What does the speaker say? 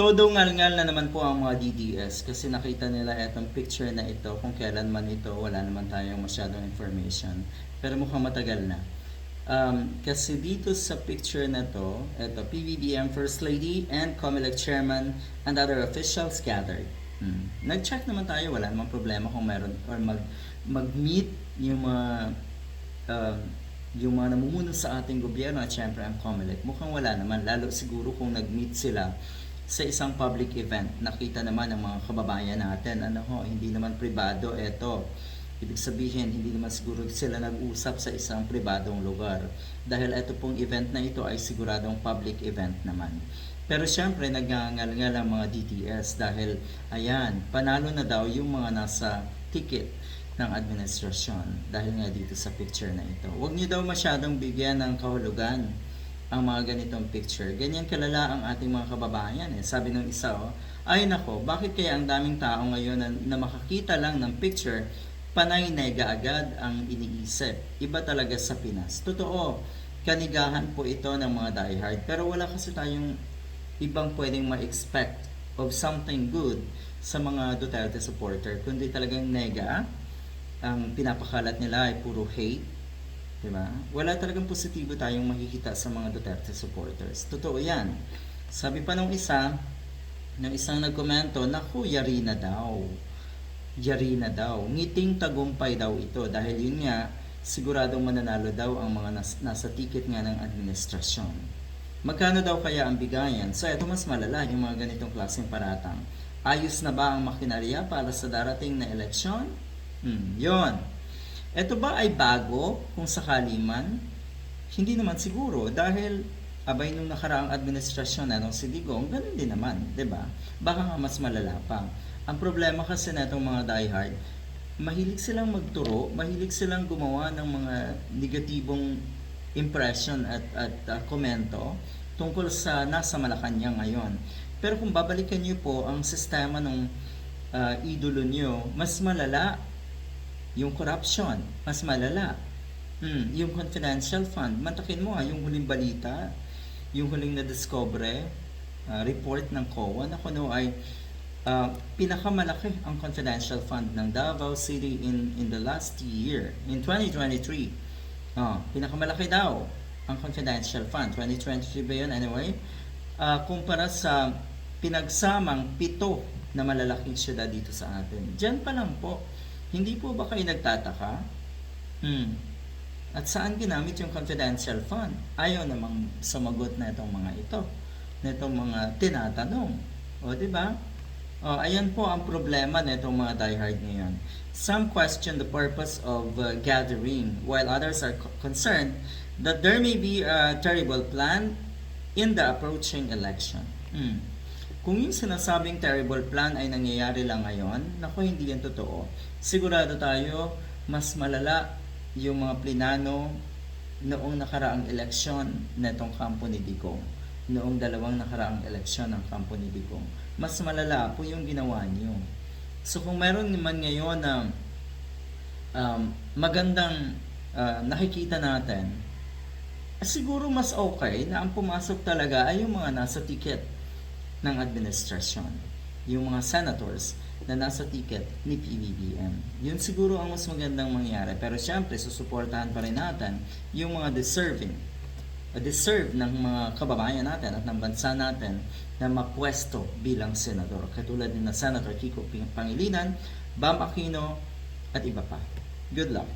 Todo ngal-ngal na naman po ang mga DDS kasi nakita nila etong picture na ito kung kailan man ito wala naman tayong masyadong information. Pero mukhang matagal na. Um, kasi dito sa picture na to ito PBBM First Lady and COMELEC Chairman and other officials gathered. Hmm. nag-check naman tayo wala namang problema kung meron or mag mag-meet yung mga um, yung mga namumuno sa ating gobyerno at syempre ang COMELEC. Mukhang wala naman lalo siguro kung nag-meet sila sa isang public event. Nakita naman ng mga kababayan natin, ano ho, hindi naman pribado ito. Ibig sabihin, hindi naman siguro sila nag-usap sa isang pribadong lugar. Dahil ito pong event na ito ay siguradong public event naman. Pero syempre, nagngangal-ngal ang mga DTS dahil, ayan, panalo na daw yung mga nasa ticket ng administrasyon dahil nga dito sa picture na ito. Huwag niyo daw masyadong bigyan ng kahulugan ang mga ganitong picture. Ganyan kalala ang ating mga kababayan. Eh. Sabi ng isa, oh, ay nako, bakit kaya ang daming tao ngayon na, na makakita lang ng picture, panay nega agad ang iniisip. Iba talaga sa Pinas. Totoo, kanigahan po ito ng mga diehard. Pero wala kasi tayong ibang pwedeng ma-expect of something good sa mga Duterte supporter. Kundi talagang nega, ang pinapakalat nila ay puro hate, Diba? Wala talagang positibo tayong makikita sa mga Duterte supporters. Totoo yan. Sabi pa nung isa, nung isang nagkomento, naku, yari na daw. Yari na daw. Ngiting tagumpay daw ito dahil yun nga, siguradong mananalo daw ang mga nas- nasa ticket nga ng administrasyon. Magkano daw kaya ang bigayan? So, ito mas malala yung mga ganitong klaseng paratang. Ayos na ba ang makinarya para sa darating na eleksyon? Hmm, yon. Ito ba ay bago kung sakali man? Hindi naman siguro dahil abay nung nakaraang administrasyon na nung si Digong, ganun din naman, 'di ba? Baka nga mas malala pa. Ang problema kasi na itong mga diehard, mahilig silang magturo, mahilig silang gumawa ng mga negatibong impression at at uh, komento tungkol sa nasa Malacanang ngayon. Pero kung babalikan niyo po ang sistema ng uh, idolo niyo, mas malala yung corruption, mas malala. Hmm, yung confidential fund, mantakin mo ha, yung huling balita, yung huling na-discover, uh, report ng COA na kuno ay uh, pinakamalaki ang confidential fund ng Davao City in in the last year, in 2023. Uh, pinakamalaki daw ang confidential fund. 2023 ba yun? Anyway, uh, kumpara sa pinagsamang pito na malalaking syudad dito sa atin. Diyan pa lang po hindi po ba kayo nagtataka? Hmm. At saan ginamit yung confidential fund? Ayaw namang sumagot na itong mga ito, na itong mga tinatanong. O, di ba? O, ayan po ang problema na itong mga diehard ngayon. Some question the purpose of uh, gathering, while others are co- concerned that there may be a terrible plan in the approaching election. Hmm. Kung yung sinasabing terrible plan ay nangyayari lang ngayon, naku, hindi yan totoo. Sigurado tayo, mas malala yung mga plinano noong nakaraang eleksyon na itong kampo ni Digong. Noong dalawang nakaraang eleksyon ng kampo ni Digong. Mas malala po yung ginawa niyo. So kung meron naman ngayon na um, magandang uh, nakikita natin, siguro mas okay na ang pumasok talaga ay yung mga nasa ticket ng administrasyon. Yung mga senators na nasa ticket ni PBBM. Yun siguro ang mas magandang mangyari. Pero syempre, susuportahan pa rin natin yung mga deserving deserve ng mga kababayan natin at ng bansa natin na mapwesto bilang senador. Katulad ni na Senator Kiko Pangilinan, Bam Aquino, at iba pa. Good luck!